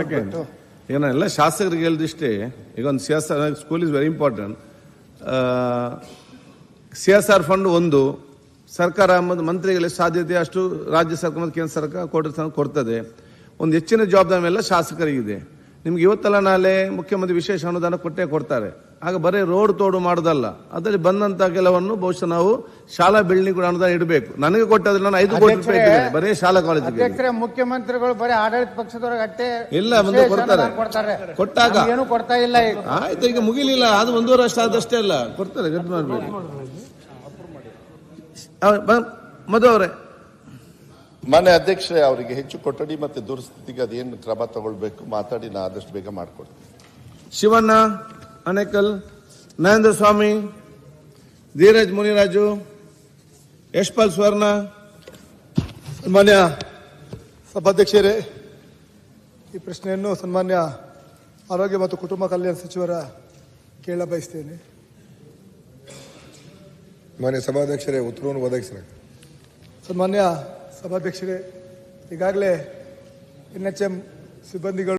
ಈಗ ಎಲ್ಲ ಶಾಸಕರಿಗೆ ಹೇಳಿದಿಷ್ಟೇ, ಈಗ ಒಂದು C S R school is very important C S R fund ಒಂದು, ಸರ್ಕಾರ ಮತ್ತು ಮಂತ್ರಿಗಳಿಗೆ ಸಾಧ್ಯತೆ ಅಷ್ಟು ರಾಜ್ಯ ಸರ್ಕಾರ ಮತ್ತು ಕೇಂದ್ರ ಸರ್ಕಾರ ಕೊಡ ಕೊಡ್ತದೆ. ಒಂದು ಹೆಚ್ಚಿನ ಜವಾಬ್ದಾರಿ ಮೇಲೆ ಶಾಸಕರಿಗಿದೆ. ನಿಮ್ಗೆ ಇವತ್ತಲ್ಲ ನಾಳೆ ಮುಖ್ಯಮಂತ್ರಿ ವಿಶೇಷ ಅನುದಾನ ಕೊಟ್ಟೇ ಕೊಡ್ತಾರೆ. ಆಗ ಬರೀ ರೋಡ್ ತೋಡು ಮಾಡೋದಲ್ಲ ಅದರಲ್ಲಿ ಬಂದಂತ ಕೆಲವನ್ನು ಬಹುಶಃ ನಾವು ಶಾಲಾ ಬಿಲ್ಡಿಂಗ್ ಕೂಡ ಅನುದಾನ ಇಡಬೇಕು. ನನಗೆ ಕೊಟ್ಟದ್ರೆ ನಾನು ಐದು ಕೋಟಿ ರೂಪಾಯಿ ಇಟ್ಟಿದ್ದೇನೆ ಬರೀ ಶಾಲಾ ಅಧ್ಯಕ್ಷರೇ ಮುಖ್ಯಮಂತ್ರಿಗಳು ಬರೀ ಆಡಳಿತ ಪಕ್ಷದವ್ರಿಗೆ ಅಟ್ಟೆ ಇಲ್ಲ, ಮುಂದೆ ಕೊಡ್ತಾರೆ. ಕೊಟ್ಟಾಗ. ಏನು ಕೊಡ್ತಾ ಇಲ್ಲ ಆಯ್ತು ಈಗ ಮುಗಿಲಿಲ್ಲ ಅದು ಒಂದೂವರೆ ವರ್ಷ ಆದಷ್ಟೇ ಅಲ್ಲ. ಕೊಡ್ತಾರೆ ಗದ್ದು ಮಾಡಬೇಡಿ ಮಧು ಅವರೇ ಮಾನ್ಯ ಅಧ್ಯಕ್ಷರೇ ಅವರಿಗೆ ಹೆಚ್ಚು ಕೊಠಡಿ ಮತ್ತೆ ದುರಸ್ಥಿತಿಗೆ ಅದೇನು ಕ್ರಮ ತಗೊಳ್ಬೇಕು ಮಾತಾಡಿ ನಾ ಆದಷ್ಟು ಬೇಗ ಮಾಡಿಕೊಡ್ತೀನಿ. ಶಿವಣ್ಣ ಅನೇಕಲ್ ನರೇಂದ್ರ ಸ್ವಾಮಿ ಧೀರಜ್ ಮುನಿರಾಜು ಯಶ್ಪಾಲ್ ಸ್ವರ್ಣ ಸನ್ಮಾನ್ಯ ಸಭಾಧ್ಯಕ್ಷರೇ ಈ ಪ್ರಶ್ನೆಯನ್ನು ಸನ್ಮಾನ್ಯ ಆರೋಗ್ಯ ಮತ್ತು ಕುಟುಂಬ ಕಲ್ಯಾಣ ಸಚಿವರ ಕೇಳ ಬಯಸ್ತೇನೆ. ಮಾನ್ಯ ಸಭಾಧ್ಯಕ್ಷರೇ ಉತ್ತರವನ್ನು ಒದಗಿಸ್ರಿ. ಸನ್ಮಾನ್ಯ ಸಭಾಧ್ಯಕ್ಷರೇ ಈಗಾಗಲೇ ಎನ್ ಸಿಬ್ಬಂದಿಗಳು